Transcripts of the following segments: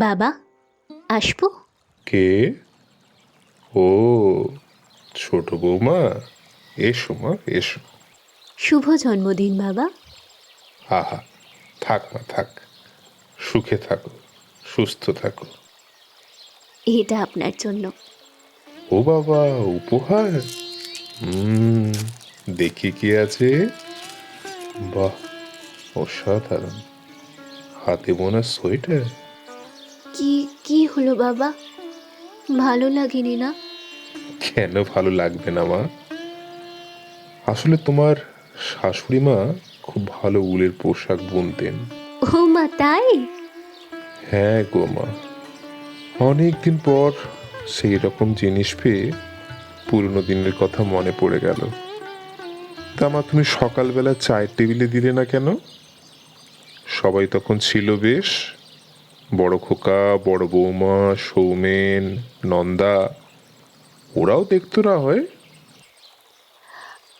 বাবা আসব? কে? ও ছোট বৌমা। এসো মা এসো। শুভ জন্মদিন বাবা। আহা থাক মা থাক। সুখে থাকো সুস্থ থাকো। এটা আপনার জন্য। ও বাবা উপহার? হুম দেখি কি আছে। বাহ অসাধারণ। হাতে বোনা সোয়েটার। কি কি হলো বাবা? ভালো লাগেনি না? কেন ভালো লাগবে না মা? আসলে তোমার শাশুড়ি মা খুব ভালো উলের পোশাক বুনতেন। ও মা তাই? হ্যাঁ গো মা। অনেকদিন পর সেই রকম জিনিস পেয়ে পুরনো দিনের কথা মনে পড়ে গেল। তা মা তুমি সকালবেলা চায়ের টেবিলে দিলে না কেন? সবাই তখন ছিল বেশ। বড় খোকা, বড় বৌমা, সৌমেন, নন্দা, ওরাও দেখতো না হয়?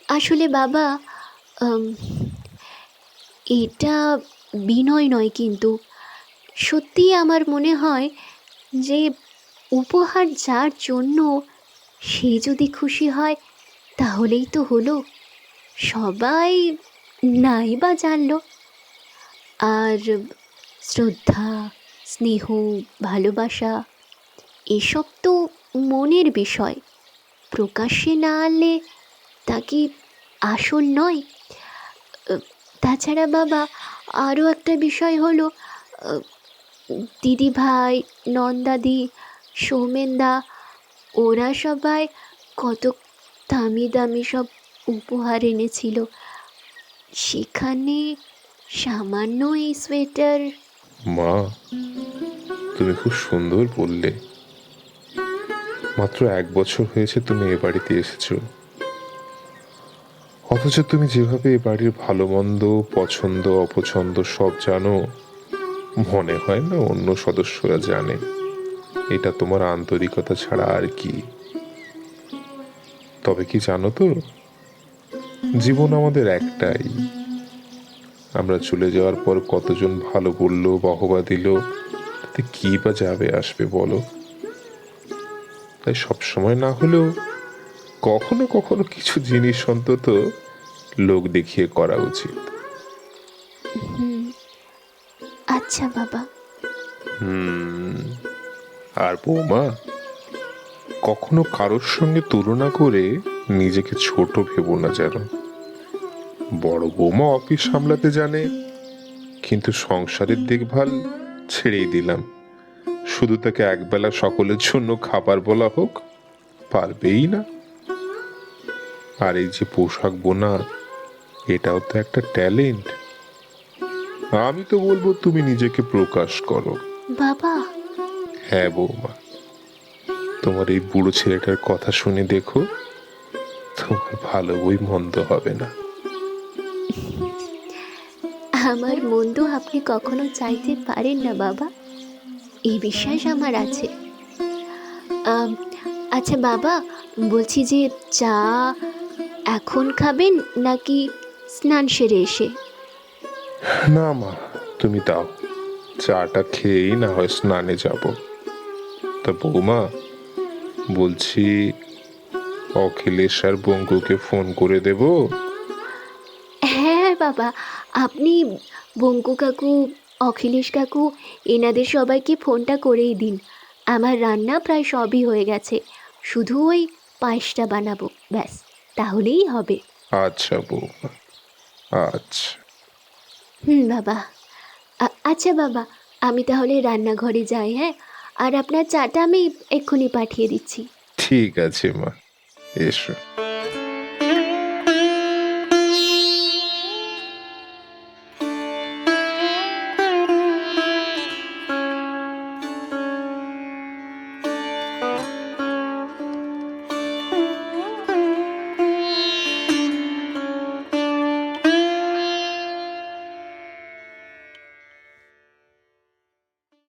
আসলে বাবা এটা বিনয় নয় কিন্তু। সত্যি আমার মনে হয় যে, উপহার যার জন্য সে যদি খুশি হয়, তাহলেই তো হলো। সবাই নাই বা জানলো। আর শ্রদ্ধা স্নেহ, ভালোবাসা, এসব তো মনের বিষয়। প্রকাশ্যে না আনলে তা কি আসল নয়? তাছাড়া বাবা, আরও একটা বিষয় হলো দিদি ভাই নন্দাদি, সৌমেনদা, ওরা সবাই কত দামি দামি সব উপহার এনেছিল। সেখানে সামান্য এই সোয়েটার মা, তুমি খুব সুন্দর বললে। মাত্র এক বছর হয়েছে তুমি এ বাড়িতে এসেছ। অথচ তুমি যেভাবে এ বাড়ির ভালো মন্দ পছন্দ, অপছন্দ সব জানো, মনে হয় না অন্য সদস্যরা জানে। এটা তোমার আন্তরিকতা ছাড়া আর কি। তবে কি জানো তো, জীবন আমাদের একটাই। আমরা চলে যাওয়ার পর কতজন ভালো বলল বাহবা দিল তাতে কি বা যাবে আসবে বলো। তাই সবসময় না হলেও কখনো কখনো কিছু জিনিস অন্তত লোক দেখিয়ে করা উচিত। আচ্ছা বাবা। হুম আর বৌমা কখনো কারোর সঙ্গে তুলনা করে নিজেকে ছোট ভেবো না যেন। বড় বৌমা অফিস সামলাতে জানে। কিন্তু সংসারের দেখভাল ছেড়েই দিলাম। শুধু তাকে একবেলা সকলের জন্য খাবার বলা হোক পারবেই না। আর এই যে পোশাক বোনা এটাও তো একটা ট্যালেন্ট। আমি তো বলব তুমি নিজেকে প্রকাশ করো। বাবা। হ্যাঁ বৌমা। তোমার এই বুড়ো ছেলেটার কথা শুনে দেখো তোমার ভালো বই মন্দ হবে না। আমার মন্দ আপনি কখনো চাইতে পারেন না বাবা। এই বিশ্বাস আমার আছে। আচ্ছা বাবা বলছি যে চা এখন খাবেন নাকি স্নান সেরে এসে? না মা তুমি দাও। চাটা খেয়েই না হয় স্নানে যাব। তা বৌমা বলছি অখিলেশ আর বঙ্কুকে ফোন করে দেব? হ্যাঁ বাবা। আপনি বঙ্কু কাকু অখিলেশ কাকু এনাদের সবাইকে ফোনটা করেই দিন। আমার রান্না প্রায় সবই হয়ে গেছে। শুধু ওই পায়েসটা বানাবো ব্যাস তাহলেই হবে। আচ্ছা বৌমা আচ্ছা। হুম বাবা। আচ্ছা বাবা আমি তাহলে রান্নাঘরে যাই হ্যাঁ? আর আপনার চাটা আমি এক্ষুনি পাঠিয়ে দিচ্ছি। ঠিক আছে মা। এসো।